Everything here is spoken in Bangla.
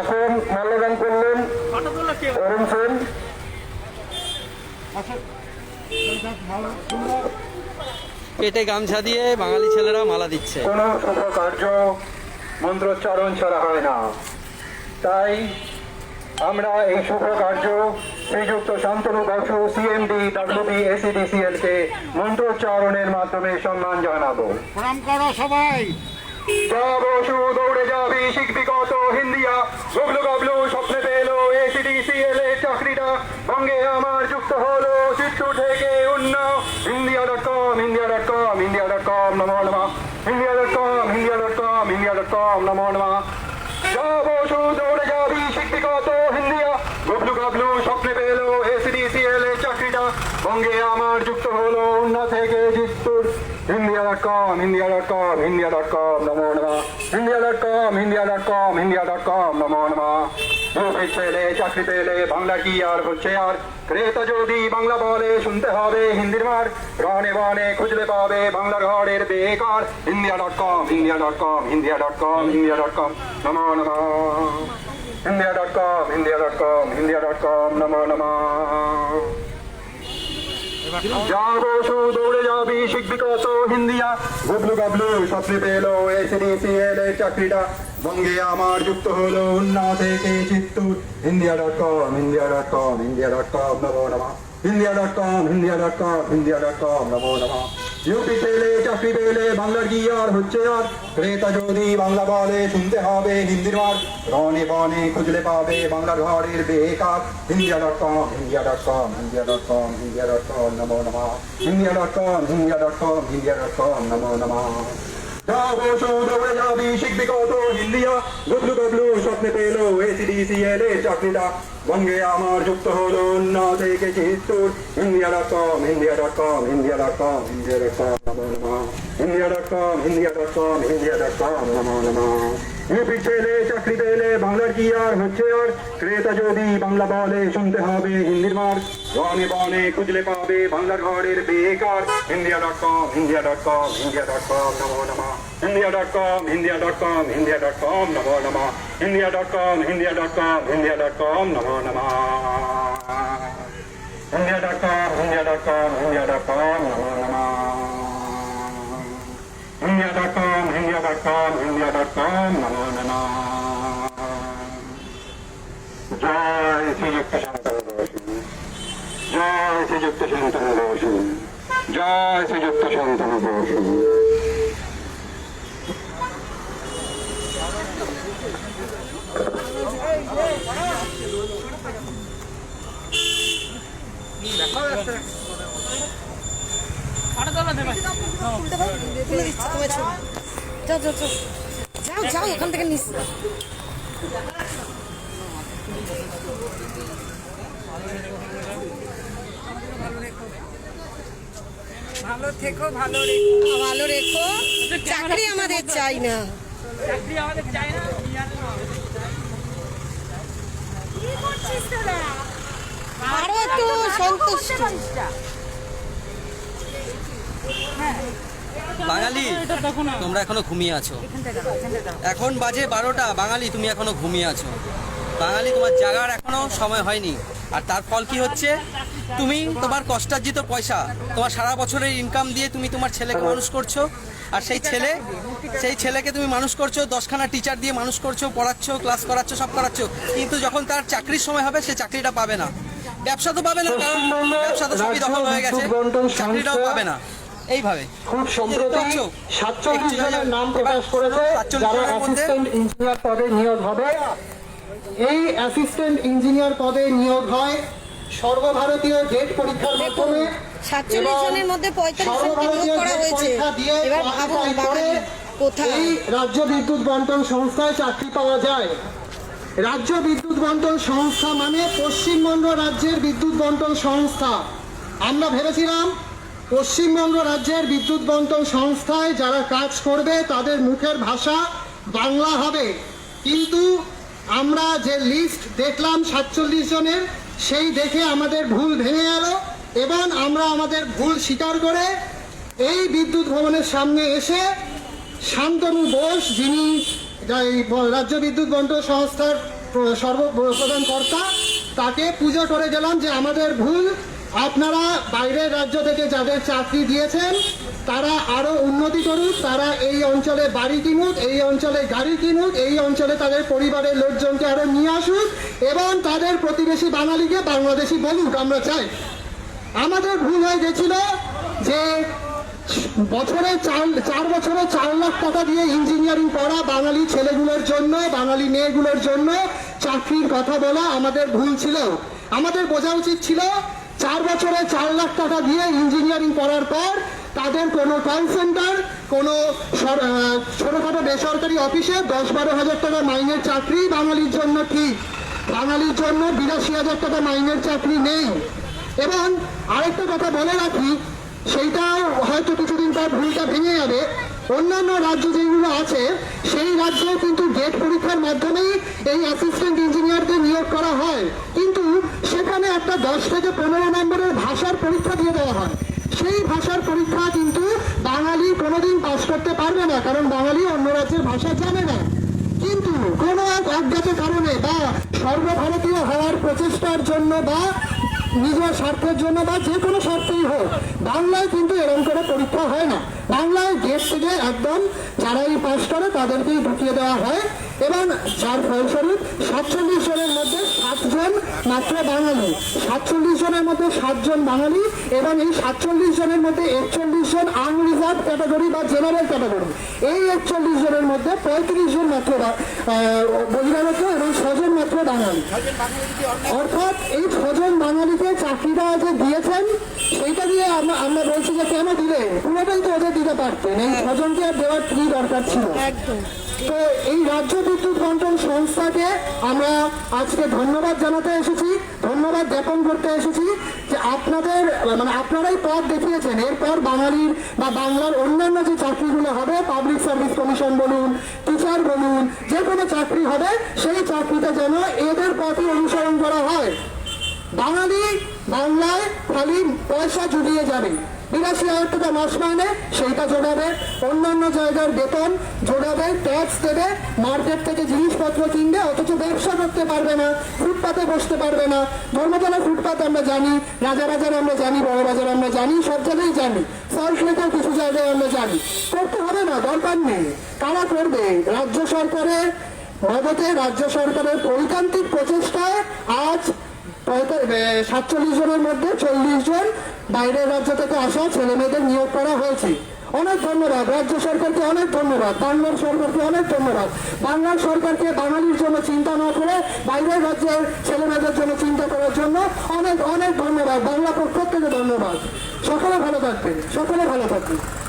এখন মাল্যদান করলেন অরুণ সেন। পেটে গামছা দিয়ে বাঙালি ছেলেরা মালা দিচ্ছে। কোনো শুভ কার্য মন্ত্রোচ্চারণ ছাড়া হয় না। তাই আমরা এই শুভ কার্য শ্রীযুক্ত Santanu Basu CMD WB ACDCL কে মন্ত্রোচ্চারণের মাধ্যমে সম্মান জানাব। প্রণাম করো সবাই। যাবি বসু দৌড়ে যাবি শিখবি কত হিন্দিয়া। গুগলু গাবলু স্বপ্নে পেল এসিডিসিএল এর চাকরিটা। বঙ্গে আমার যুক্ত হলো উন্না থেকে Chittoor com India dot com India dot com নমো নমা India dot com India dot com India dot com নমো নমা ইউপি ছেলে চাকরি পেলে বাংলা কি আর হচ্ছে আর ক্রেতা যদি বাংলা বলে শুনতে হবে হিন্দির মার রনে বনে খুঁজলে পাবে বাংলার ঘরের বেকার India dot com India dot com India dot com India dot com নমো নমা India dot com India dot com India dot com নমো নমা যাব শু দৌড়ে যাবি শিখবি কত হিন্দিয়া। গুবলু গাবলু স্বপ্নে পেল এসিডিসিএল এর চাকরিটা। বঙ্গে আমার যুক্ত হলো উন্না থেকে Chittoor. India dot com India dot com India dot com নমো নমা। India dot com India dot com India dot com নমো নমা। ইউপি পেলে, চাকরি পেলে বাংলার কি আর হচ্ছে আর? ক্রেতা যদি বাংলা বলে, শুনতে হবে হিন্দির মার। রনে বনে খুঁজলে পাবে বাংলার ঘরের বেকার। India dot com, India dot com, India dot com, India dot com, নমো নমা। India dot com, India dot com, India dot com, নমো নমা। বঙ্গে আমার যুক্ত হলো উন্না থেকে Chittoor India dot com India dot com India dot com India dot com নমো নমা India dot com India dot com India dot com নমো নমা ইউপি ছেলে চাকরি পেলে বাংলার কি আর হচ্ছে আর ক্রেতা যদি বাংলা বলে শুনতে হবে হিন্দির মার রনে বনে খুঁজলে পাবে বাংলার ঘরের বেকার India dot com India dot com India dot com নমো নমা India dot com India dot com India dot com নমো নমা India dot com India dot com India dot com নমো নমা India dot com India dot com India dot com নমো নমা India dot com dot com India dot com নমো নমা জয় শ্রীযুক্ত শান্তনু বসু জয় শ্রীযুক্ত শান্তনু বসু জয় শ্রীযুক্ত শান্তনু বসু তুলে দিচ্ছি তোমার ছবি। যাও যাও যাও। যাও যাও ওখান থেকে নিস। ভালো থেকো ভালো রেখো। ভালো রেখো। চাকরি আমাদের চাই না। চাকরি আমাদের চাই না আরও একটু সন্তুষ্ট। বাঙালি, তোমরা এখনও ঘুমিয়ে আছো। এখন বাজে বারোটা, বাঙালি, তুমি এখনও ঘুমিয়ে আছো। বাঙালি, তোমার জাগার এখনও সময় হয়নি। আর তার ফল কি হচ্ছে? তুমি তোমার কষ্টার্জিত পয়সা, তোমার সারা বছরের ইনকাম দিয়ে তুমি তোমার ছেলেকে মানুষ করছ। আর সেই ছেলে, সেই ছেলেকে তুমি মানুষ করছ, দশখানা টিচার দিয়ে মানুষ করছ, পড়াচ্ছ ক্লাস করাচ্ছো, সব করাচ্ছো। কিন্তু যখন তার চাকরির সময় হবে, সে চাকরিটা পাবে না। ব্যবসা তো পাবে না ব্যবসা তো সবই দখল হয়ে গেছে। চাকরিটাও পাবে না। এইভাবে। খুব সম্প্রতি? সাতচল্লিশ জনের নাম প্রকাশ করেছে যারা অ্যাসিস্ট্যান্ট ইঞ্জিনিয়ার পদে নিয়োগ হবে। এই অ্যাসিস্ট্যান্ট ইঞ্জিনিয়ার পদে নিয়োগ হয় সর্বভারতীয় গেট পরীক্ষার মাধ্যমে সাতচল্লিশ জনের মধ্যে পঁয়তাল্লিশ জনকে নিয়োগ করা হয়েছে। এবার ভাবুন কোথায়? এই রাজ্য বিদ্যুৎ বন্টন সংস্থায় চাকরি পাওয়া যায়। রাজ্য বিদ্যুৎ বন্টন সংস্থা মানে পশ্চিমবঙ্গ রাজ্যের বিদ্যুৎ বন্টন সংস্থা। আমরা ভেবেছিলাম পশ্চিমবঙ্গ রাজ্যের বিদ্যুৎ বন্টন সংস্থায় যারা কাজ করবে, তাদের মুখের ভাষা বাংলা হবে। কিন্তু আমরা যে লিস্ট দেখলাম সাতচল্লিশ জনের, সেই দেখে আমাদের ভুল ভেঙে গেল এবং আমরা আমাদের ভুল স্বীকার করে এই বিদ্যুৎ ভবনের সামনে এসে শান্তনু বোস, যিনি রাজ্য বিদ্যুৎ বন্টন সংস্থার প্র- সর্বপ্রধান কর্তা, তাকে পুজো করে গেলাম যে আমাদের ভুল আপনারা বাইরের রাজ্য থেকে যাদের চাকরি দিয়েছেন, তারা আরও উন্নতি করুক, তারা এই অঞ্চলে বাড়ি কিনুক, এই অঞ্চলে গাড়ি কিনুক, এই অঞ্চলে তাদের পরিবারের লোকজনকে আরও নিয়ে আসুক এবং তাদের প্রতিবেশী বাঙালিকে বাংলাদেশি বলুক, আমরা চাই। আমাদের ভুল হয়ে গেছিল যে বছরে চার চার বছরে চার লাখ টাকা দিয়ে ইঞ্জিনিয়ারিং করা বাঙালি ছেলেগুলোর জন্য, বাঙালি মেয়েগুলোর জন্য চাকরির কথা বলা আমাদের ভুল ছিল। আমাদের বোঝা উচিত ছিল চার বছরে চার লাখ টাকা দিয়ে ইঞ্জিনিয়ারিং পড়ার পর তাদের কোনো কল সেন্টার কোনো ছোটখাটো বেসরকারি অফিসে দশ বারো হাজার টাকা মাইনের চাকরি বাঙালির জন্য ঠিক বাঙালির জন্য বিরাশি হাজার টাকা মাইনের চাকরি নেই। এবং আরেকটা কথা বলে রাখি, সেইটাও হয়তো কিছুদিন পর ভুলটা ভেঙে যাবে অন্যান্য রাজ্য যেগুলো আছে, সেই রাজ্যে কিন্তু গেট পরীক্ষার মাধ্যমেই এই অ্যাসিস্ট্যান্ট ইঞ্জিনিয়ারদের নিয়োগ করা হয়। কিন্তু সেখানে একটা দশ থেকে পনেরো নম্বরের ভাষার পরীক্ষা দিয়ে দেওয়া হয়। সেই ভাষার পরীক্ষা কিন্তু বাঙালি কোনোদিন পাস করতে পারবে না, কারণ বাঙালি অন্য রাজ্যের ভাষা জানে না। কিন্তু কোনো এক অজ্ঞাত কারণে বা সর্বভারতীয় হওয়ার প্রচেষ্টার জন্য বা নিজের স্বার্থের জন্য বা যে কোনো স্বার্থেই হোক বাংলায় কিন্তু এরকম করে পরীক্ষা হয় না। বাংলায় গেট থেকে একদম যারাই পাস করে তাদেরকেই ঢুকিয়ে দেওয়া হয়। এবং যার ফলস্বরূপ সাতচল্লিশ জনের মধ্যে সাতজন মাত্র বাঙালি। সাতচল্লিশ জনের মধ্যে সাতজন বাঙালি এবং এই সাতচল্লিশ জনের মধ্যে একচল্লিশ জন আনরিজার্ভ ক্যাটাগরি বা জেনারেল ক্যাটাগরি এই একচল্লিশ জনের মধ্যে পঁয়ত্রিশ জন মাত্র বহিরাগত এবং ছজন মাত্র বাঙালি। অর্থাৎ এই ছজন বাঙালিকে চাকরিটা যে দিয়েছেন সেইটা দিয়ে আমরা বলছি যে কেন দিলে? পুরোটাই তো ওদের দিতে পারতেন। এই ছজনকে আর দেওয়ার কি দরকার ছিল? তো এই রাজ্য বিদ্যুৎ বন্টন সংস্থাকে আমরা আজকে ধন্যবাদ জানাতে এসেছি ধন্যবাদ জ্ঞাপন করতে এসেছি যে আপনাদের মানে আপনারাই পথ দেখিয়েছেন। এরপর বাঙালির বা বাংলার অন্যান্য যে চাকরিগুলো হবে পাবলিক সার্ভিস কমিশন বলুন টিচার বলুন যে কোনো চাকরি হবে সেই চাকরিটা যেন এদের পথই অনুসরণ করা হয়। বাঙালি বাংলায় খালি পয়সা জুড়িয়ে যাবে। বিরাশি হাজার টাকা মাস মাইনে সেইটা জোড়াবে, অন্যান্য জায়গার বেতন জোড়াবে ট্যাক্স দেবে মার্কেট থেকে জিনিসপত্র কিনবে, অথচ ব্যবসা করতে পারবে না, ফুটপাতে বসতে পারবে না। ধর্মতলা ফুটপাত আমরা জানি, রাজাবাজার আমরা জানি বড় বাজার আমরা জানি, সব জায়গায় জানি সল্ট কিছু জায়গায় আমরা জানি। করতে হবে না, দরকার নেই। কারা করবে? রাজ্য সরকারের মদতে রাজ্য সরকারের পরিতান্ত্রিক প্রচেষ্টায় আজ সাতচল্লিশ জনের মধ্যে চল্লিশ জন বাইরের রাজ্য থেকে আসা ছেলে মেয়েদের নিয়োগ করা হয়েছে। অনেক ধন্যবাদ। রাজ্য সরকারকে অনেক ধন্যবাদ। বাংলার সরকারকে অনেক ধন্যবাদ। বাংলার সরকারকে বাঙালির জন্য চিন্তা না করে বাইরের রাজ্যের ছেলে মেয়েদের জন্য চিন্তা করার জন্য অনেক অনেক ধন্যবাদ। বাংলা পক্ষ ধন্যবাদ। সকলে ভালো থাকবেন। সকলে ভালো থাকবেন।